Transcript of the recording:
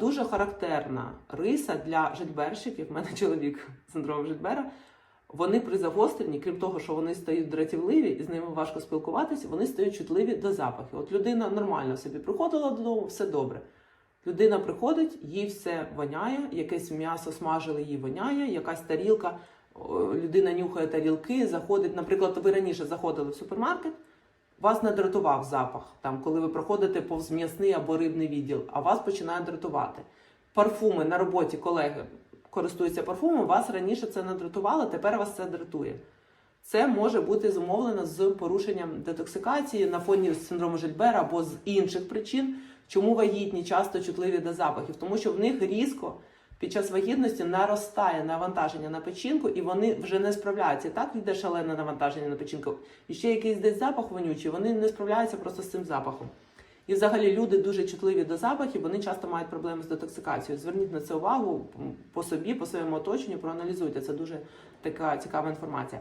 Дуже характерна риса для жильберщиків. У мене чоловік з синдромом Жильбера. Вони при загостренні, крім того, що вони стають дратівливі і з ними важко спілкуватися, вони стають чутливі до запахів. От людина нормально собі приходила додому, все добре. Людина приходить, їй все воняє, якесь м'ясо смажили, їй воняє, якась тарілка, людина нюхає тарілки, заходить. Наприклад, ви раніше заходили в супермаркет, вас не дратував запах, там, коли ви проходите повз м'ясний або рибний відділ, а вас починає дратувати. Парфуми на роботі колеги користуються парфумом, вас раніше це не дратувало, тепер вас це дратує. Це може бути зумовлено з порушенням детоксикації на фоні синдрому Жильбера або з інших причин, чому вагітні часто чутливі до запахів, тому що в них різко під час вагітності наростає навантаження на печінку, і вони вже не справляються. Так йде шалене навантаження на печінку. І ще якийсь десь запах вонючий, вони не справляються просто з цим запахом. І взагалі люди дуже чутливі до запахів, вони часто мають проблеми з детоксикацією. Зверніть на це увагу по собі, по своєму оточенню, проаналізуйте. Це дуже така цікава інформація.